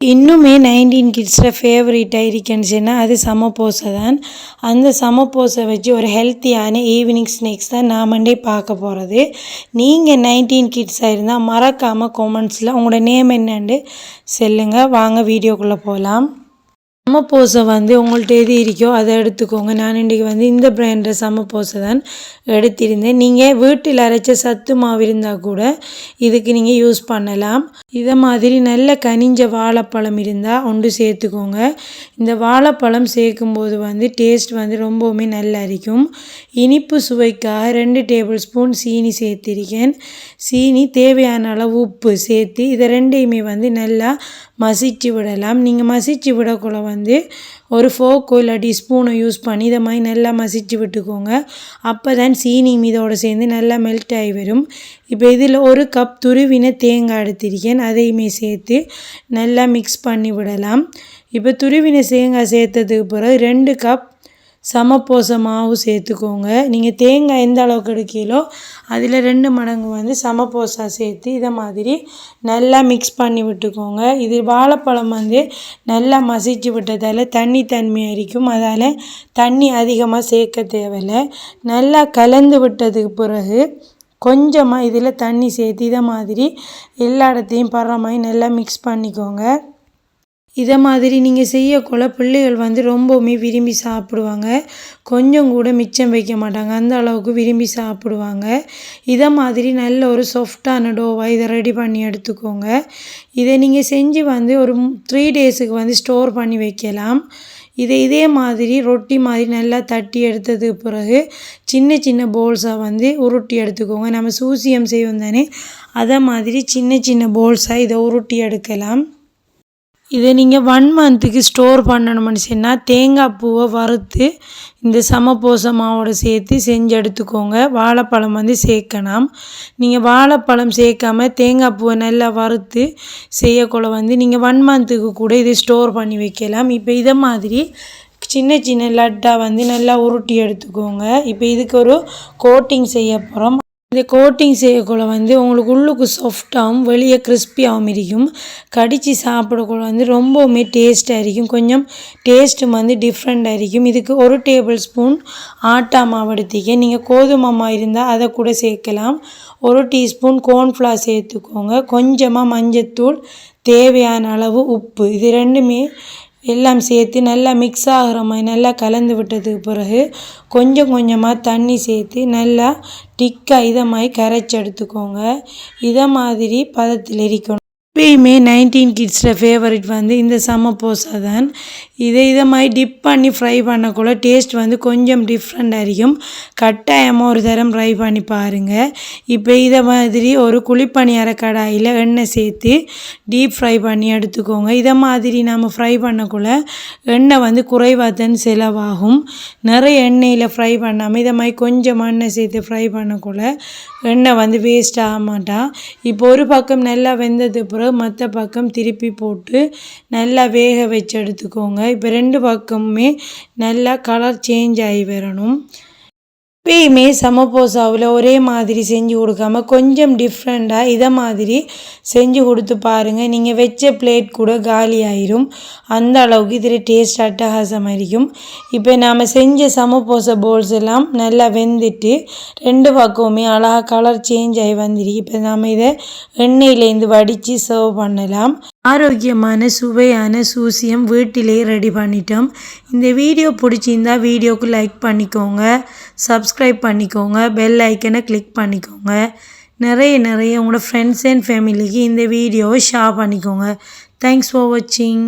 இன்னுமே நைன்டீன் கிட்ஸில் ஃபேவரட்டாக இருக்குன்னு அது சமப்போசை தான். அந்த சமப்போசை வச்சு ஒரு ஹெல்த்தியான ஈவினிங் ஸ்நாக்ஸ் தான் நான் மண்டே பார்க்க போகிறது நீங்கள் நைன்டீன் கிட்ஸாக இருந்தால் மறக்காமல் கொமெண்ட்ஸில் உங்களோட நேம் என்னன்னு சொல்லுங்கள் வாங்க வீடியோக்குள்ளே போகலாம் சமப்போசை வந்து உங்கள்கிட்ட எது இருக்கோ அதை எடுத்துக்கோங்க. நான் இன்றைக்கி வந்து இந்த பிராண்டை சமப்போசை தான் எடுத்திருந்தேன். நீங்கள் வீட்டில் அரைச்ச சத்து மாவு இருந்தால் கூட இதுக்கு நீங்கள் யூஸ் பண்ணலாம். இதை மாதிரி நல்ல கனிஞ்ச வாழைப்பழம் இருந்தால் ஒன்று சேர்த்துக்கோங்க. இந்த வாழைப்பழம் சேர்க்கும்போது வந்து டேஸ்ட் வந்து ரொம்பவுமே நல்லா இருக்கும். இனிப்பு சுவைக்காக ரெண்டு டேபிள் ஸ்பூன் சீனி சேர்த்திருக்கேன். சீனி தேவையான அளவு உப்பு சேர்த்து இதை ரெண்டையுமே வந்து நல்லா மசிச்சு விடலாம். நீங்கள் மசிச்சு விடக்குள்ள வந்து வந்து ஒரு ஃபோக்கோ இல்லாட்டி ஸ்பூனை யூஸ் பண்ணி இதை மாதிரி நல்லா மசிச்சு விட்டுக்கோங்க. அப்போ தான் சீனி மீதோடு சேர்ந்து நல்லா மெல்ட் ஆகி வரும். இப்போ இதில் ஒரு கப் துருவின தேங்காய் எடுத்திருக்கேன். அதையுமே சேர்த்து நல்லா மிக்ஸ் பண்ணி விடலாம். இப்போ துருவின தேங்காய் சேர்த்ததுக்கு பிறகு ரெண்டு கப் சமப்போச மாவு சேர்த்துக்கோங்க. நீங்கள் தேங்காய் எந்த அளவுக்கு எடுக்கீங்களோ அதில் ரெண்டு மடங்கு வந்து சமப்போசா சேர்த்து இதை மாதிரி நல்லா மிக்ஸ் பண்ணி விட்டுக்கோங்க. இது வாழைப்பழம் வந்து நல்லா மசிச்சு விட்டதால் தண்ணி தன்மையாக இருக்கும் அதால் தண்ணி அதிகமாக சேர்க்க தேவையில்லை. நல்லா கலந்து விட்டதுக்கு பிறகு கொஞ்சமாக இதில் தண்ணி சேர்த்து இதை மாதிரி எல்லா இடத்தையும் படுற மாதிரி நல்லா மிக்ஸ் பண்ணிக்கோங்க. இதை மாதிரி நீங்கள் செய்யக்குள்ள பிள்ளைகள் வந்து ரொம்பவுமே விரும்பி சாப்பிடுவாங்க. கொஞ்சம் கூட மிச்சம் வைக்க மாட்டாங்க. அந்த அளவுக்கு விரும்பி சாப்பிடுவாங்க. இதை மாதிரி நல்ல ஒரு சாஃப்டான டோவாக இதை ரெடி பண்ணி எடுத்துக்கோங்க. இதை நீங்கள் செஞ்சு வந்து ஒரு த்ரீ டேஸுக்கு வந்து ஸ்டோர் பண்ணி வைக்கலாம். இதை இதே மாதிரி ரொட்டி மாதிரி நல்லா தட்டி எடுத்ததுக்கு பிறகு சின்ன சின்ன போல்ஸாக வந்து உருட்டி எடுத்துக்கோங்க. நம்ம சூசியம் செய்வோம் தானே? அதை மாதிரி சின்ன சின்ன போல்ஸாக இதை உருட்டி எடுக்கலாம். இதை நீங்கள் ஒன் மந்த்துக்கு ஸ்டோர் பண்ணணும்னு சொன்னால் தேங்காய் பூவை வறுத்து இந்த சமப்போச மாவோட சேர்த்து செஞ்சு எடுத்துக்கோங்க. வாழைப்பழம் வந்து சேர்க்கணும் நீங்கள் வாழைப்பழம் சேர்க்காம தேங்காய் பூவை நல்லா வறுத்து செய்யக்குள்ள வந்து நீங்கள் ஒன் மந்த்துக்கு கூட இதை ஸ்டோர் பண்ணி வைக்கலாம். இப்போ இதை மாதிரி சின்ன சின்ன லட்டாக வந்து நல்லா உருட்டி எடுத்துக்கோங்க. இப்போ இதுக்கு ஒரு கோட்டிங் செய்ய போகிறோம் இந்த கோட்டிங் செய்யக்குள்ள வந்து உங்களுக்கு உள்ளுக்கு சாஃப்டாகவும் வெளியே கிறிஸ்பியாகவும் இருக்கும். கடித்து சாப்பிடக்குள்ள வந்து ரொம்பவுமே டேஸ்ட்டாக இருக்கும். கொஞ்சம் டேஸ்ட்டும் வந்து டிஃப்ரெண்ட்டாக இருக்கும். இதுக்கு ஒரு டேபிள் ஸ்பூன் ஆட்டா மாவு எடுத்திக்க. நீங்கள் கோதுமை மாவு இருந்தால் அதை கூட சேர்க்கலாம். ஒரு டீஸ்பூன் கோர்ன்ஃப்ளவர் சேர்த்துக்கோங்க. கொஞ்சமாக மஞ்சத்தூள் தேவையான அளவு உப்பு. இது ரெண்டுமே எல்லாம் சேர்த்து நல்லா மிக்ஸ் ஆகிற மாதிரி நல்லா கலந்து விட்டதுக்கு பிறகு கொஞ்சம் கொஞ்சமாக தண்ணி சேர்த்து நல்லா டிக்காக இதை மாதிரி கரைச்சி எடுத்துக்கோங்க. இதை மாதிரி பதத்தில் இருக்கணும் எப்பயுமே நைன்டீன் கிட்ஸில் ஃபேவரட் வந்து இந்த சமப்போசா தான். இதை இதை மாதிரி டிப் பண்ணி ஃப்ரை பண்ணக்குள்ள டேஸ்ட் வந்து கொஞ்சம் டிஃப்ரெண்ட் அறியும் கட்டாயமாக ஒரு தரம் ஃப்ரை பண்ணி பாருங்கள் இப்போ இதை மாதிரி ஒரு குழிப்பணியார கடாயில் எண்ணெய் சேர்த்து டீப் ஃப்ரை பண்ணி எடுத்துக்கோங்க. இதை மாதிரி நம்ம ஃப்ரை பண்ணக்குள்ள எண்ணெய் வந்து குறைவாக தான் செலவாகும். நிறைய எண்ணெயில் ஃப்ரை பண்ணாமல் இதை மாதிரி கொஞ்சம் எண்ணெய் சேர்த்து ஃப்ரை பண்ணக்குள்ள எண்ணெய் வந்து வேஸ்ட் ஆக மாட்டான் இப்போ ஒரு பக்கம் நல்லா வெந்தது பிறகு மற்ற பக்கம் திருப்பி போட்டு நல்லா வேக வச்சு எடுத்துக்கோங்க. இப்போ ரெண்டு பக்கமுமே நல்லா கலர் சேஞ்ச் ஆகி வரணும். எப்பயுமே சமபோசாவில் ஒரே மாதிரி செஞ்சு கொடுக்காம கொஞ்சம் டிஃப்ரெண்ட்டாக இதை மாதிரி செஞ்சு கொடுத்து பாருங்கள் நீங்கள் வச்ச பிளேட் கூட காலி ஆயிரும். அந்த அளவுக்கு இதில் டேஸ்ட் அட்டகாசம் இருக்கும் இப்போ நாம் செஞ்ச சமோசா போல்ஸ் எல்லாம் நல்லா வெந்துட்டு ரெண்டு பக்கமுமே அழகாக கலர் சேஞ்ச் ஆகி வந்துருக்கு. இப்போ நாம் இதை எண்ணெயிலேருந்து வடித்து சர்வ் பண்ணலாம். ஆரோக்கியமான சுவையான சூசியம் வீட்டிலே ரெடி பண்ணிட்டோம். இந்த வீடியோ பிடிச்சிருந்தா வீடியோக்கு லைக் பண்ணிக்கோங்க. சப்ஸ்கிரைப் பண்ணிக்கோங்க. பெல் ஐக்கனை கிளிக் பண்ணிக்கோங்க. நிறைய நிறைய உங்களோட ஃப்ரெண்ட்ஸ் அண்ட் ஃபேமிலிக்கு இந்த வீடியோவை ஷேர் பண்ணிக்கோங்க. தேங்க்ஸ் ஃபார் வாட்சிங்